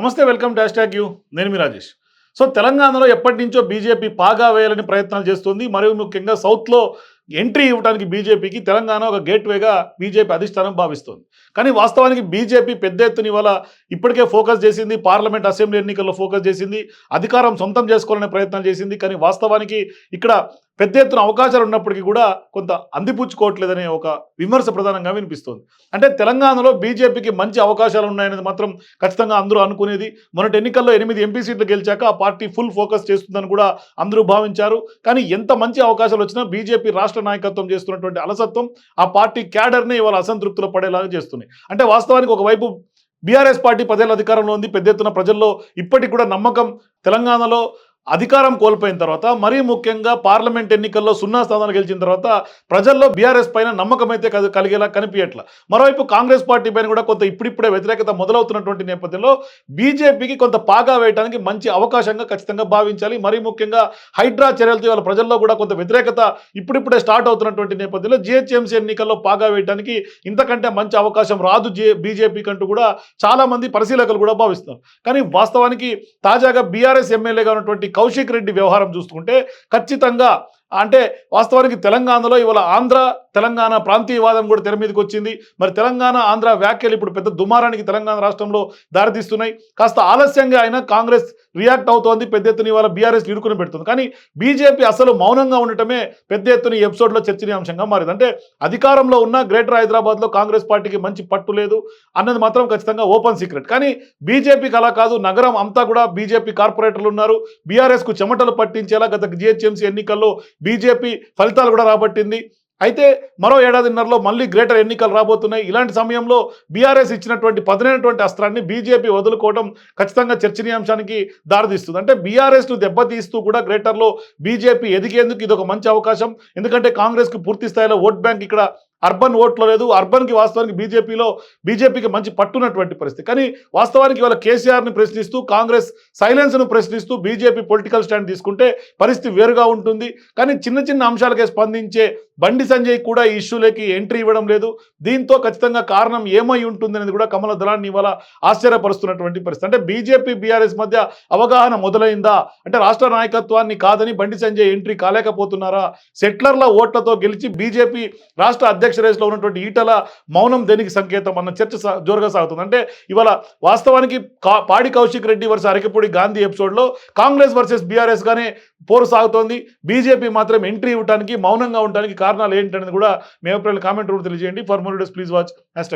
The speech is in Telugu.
నమస్తే వెల్కమ్ డాష్ ట్యాగ్ యూ. నేను మీ రాజేష్. సో తెలంగాణలో ఎప్పటి నుంచో బీజేపీ పాగా వేయాలని ప్రయత్నాలు చేస్తుంది. మరియు ముఖ్యంగా సౌత్లో ఎంట్రీ ఇవ్వడానికి బీజేపీకి తెలంగాణ ఒక గేట్వేగా బీజేపీ అధిష్టానం భావిస్తుంది. కానీ వాస్తవానికి బీజేపీ పెద్ద ఎత్తున ఇవాళ ఇప్పటికే ఫోకస్ చేసింది పార్లమెంట్ అసెంబ్లీ ఎన్నికల్లో ఫోకస్ చేసింది అధికారం సొంతం చేసుకోవాలనే ప్రయత్నం చేసింది. కానీ వాస్తవానికి ఇక్కడ పెద్ద ఎత్తున అవకాశాలు ఉన్నప్పటికీ కూడా కొంత అందిపుచ్చుకోవట్లేదనే ఒక విమర్శ ప్రధానంగా వినిపిస్తోంది. అంటే తెలంగాణలో బీజేపీకి మంచి అవకాశాలు ఉన్నాయనేది మాత్రం ఖచ్చితంగా అందరూ అనుకునేది. మొన్నటి ఎన్నికల్లో ఎనిమిది ఎంపీ సీట్లు గెలిచాక ఆ పార్టీ ఫుల్ ఫోకస్ చేస్తుందని కూడా అందరూ భావించారు. కానీ ఎంత మంచి అవకాశాలు వచ్చినా బీజేపీ రాష్ట్ర నాయకత్వం చేస్తున్నటువంటి అలసత్వం ఆ పార్టీ క్యాడర్ని ఇవాళ అసంతృప్తిలో పడేలాగా చేస్తున్నాయి అంటే వాస్తవానికి ఒకవైపు బీఆర్ఎస్ పార్టీ పదేళ్ళ అధికారంలో ఉంది. పెద్ద ఎత్తున ప్రజల్లో ఇప్పటికి కూడా నమ్మకం తెలంగాణలో అధికారం కోల్పోయిన తర్వాత మరీ ముఖ్యంగా పార్లమెంట్ ఎన్నికల్లో సున్నా స్థానాలు గెలిచిన తర్వాత ప్రజల్లో బీఆర్ఎస్ పైన నమ్మకం అయితే కద- కలిగేలా కనిపించట్ల మరోవైపు కాంగ్రెస్ పార్టీ పైన కూడా కొంత ఇప్పుడిప్పుడే వ్యతిరేకత మొదలవుతున్నటువంటి నేపథ్యంలో బీజేపీకి కొంత పాగా వేయడానికి మంచి అవకాశంగా ఖచ్చితంగా భావించాలి. మరీ ముఖ్యంగా హైడ్రా చర్యలతో ఇవాళ ప్రజల్లో కూడా కొంత వ్యతిరేకత ఇప్పుడిప్పుడే స్టార్ట్ అవుతున్నటువంటి నేపథ్యంలో జిహెచ్ఎంసీ ఎన్నికల్లో పాగా వేయడానికి ఇంతకంటే మంచి అవకాశం రాదు జే బీజేపీ కంటూ కూడా చాలామంది పరిశీలకులు కూడా భావిస్తున్నారు. కానీ వాస్తవానికి తాజాగా బీఆర్ఎస్ ఎమ్మెల్యేగా ఉన్నటువంటి కౌశిక్ రెడ్డి వ్యవహారం చూసుకుంటే ఖచ్చితంగా అంటే వాస్తవానికి తెలంగాణలో ఇవాళ ఆంధ్ర తెలంగాణ ప్రాంతీయవాదం కూడా తెర మీదకి వచ్చింది. మరి తెలంగాణ ఆంధ్ర వ్యాఖ్యలు ఇప్పుడు పెద్ద దుమారానికి తెలంగాణ రాష్ట్రంలో దారితీస్తున్నాయి. కాస్త ఆలస్యంగా అయినా కాంగ్రెస్ రియాక్ట్ అవుతోంది. పెద్ద ఎత్తున ఇవాళ బీఆర్ఎస్ ఇరుకుని పెడుతుంది. కానీ బీజేపీ అసలు మౌనంగా ఉండటమే పెద్ద ఎత్తున ఎపిసోడ్లో చర్చనీయాంశంగా మారింది. అంటే అధికారంలో ఉన్న గ్రేటర్ హైదరాబాద్లో కాంగ్రెస్ పార్టీకి మంచి పట్టు లేదు అన్నది మాత్రం ఖచ్చితంగా ఓపెన్ సీక్రెట్. కానీ బీజేపీకి అలా కాదు. నగరం అంతా కూడా బీజేపీ కార్పొరేటర్లు ఉన్నారు. బీఆర్ఎస్కు చెమటలు పట్టించేలా గత జిహెచ్ఎంసీ ఎన్నికల్లో బీజేపీ ఫలితాలు కూడా రాబట్టింది. అయితే మరో ఏడాదిన్నరలో మళ్ళీ గ్రేటర్ ఎన్నికలు రాబోతున్నాయి. ఇలాంటి సమయంలో బీఆర్ఎస్ ఇచ్చినటువంటి పదునైనటువంటి అస్త్రాన్ని బీజేపీ వదులుకోవడం ఖచ్చితంగా చర్చనీయాంశానికి దారితీస్తుంది. అంటే బీఆర్ఎస్ను దెబ్బతీస్తూ కూడా గ్రేటర్లో బీజేపీ ఎదిగేందుకు ఇది ఒక మంచి అవకాశం. ఎందుకంటే కాంగ్రెస్కి పూర్తి స్థాయిలో ఓట్ బ్యాంక్ ఇక్కడ అర్బన్ ఓట్లో లేదు అర్బన్కి వాస్తవానికి బీజేపీలో బీజేపీకి మంచి పట్టున్నటువంటి పరిస్థితి. కానీ వాస్తవానికి ఇవాళ కేసీఆర్ని ప్రశ్నిస్తూ కాంగ్రెస్ సైలెన్స్ను ప్రశ్నిస్తూ బీజేపీ పొలిటికల్ స్టాండ్ తీసుకుంటే పరిస్థితి వేరుగా ఉంటుంది. కానీ చిన్న చిన్న అంశాలకే స్పందించే బండి సంజయ్ కూడా ఈ ఇష్యూలోకి ఎంట్రీ ఇవ్వడం లేదు. దీంతో ఖచ్చితంగా కారణం ఏమై ఉంటుంది అనేది కూడా కమల దళాన్ని ఇవాళ ఆశ్చర్యపరుస్తున్నటువంటి పరిస్థితి. అంటే బీజేపీ బీఆర్ఎస్ మధ్య అవగాహన మొదలైందా? అంటే రాష్ట్ర నాయకత్వాన్ని కాదని బండి సంజయ్ ఎంట్రీ కాలేకపోతున్నారా? సెట్లర్ల ఓట్లతో గెలిచి బీజేపీ రాష్ట్ర అధ్యక్ష రేసులో ఉన్నటువంటి ఈటల మౌనం దేనికి సంకేతం అన్న చర్చ జోరుగా సాగుతుంది. అంటే ఇవాళ వాస్తవానికి పాడి కౌశిక్ రెడ్డి వర్సెస్ అరకపూడి గాంధీ ఎపిసోడ్లో కాంగ్రెస్ వర్సెస్ బీఆర్ఎస్ గానే పోరు సాగుతోంది. బీజేపీ మాత్రం ఎంట్రీ ఇవ్వడానికి మౌనంగా ఉండడానికి కారణాలు ఏంటనేది కూడా మీ అభిప్రాయాలు కామెంట్ రూపంలో తెలియజేయండి. For more days please watch. Hash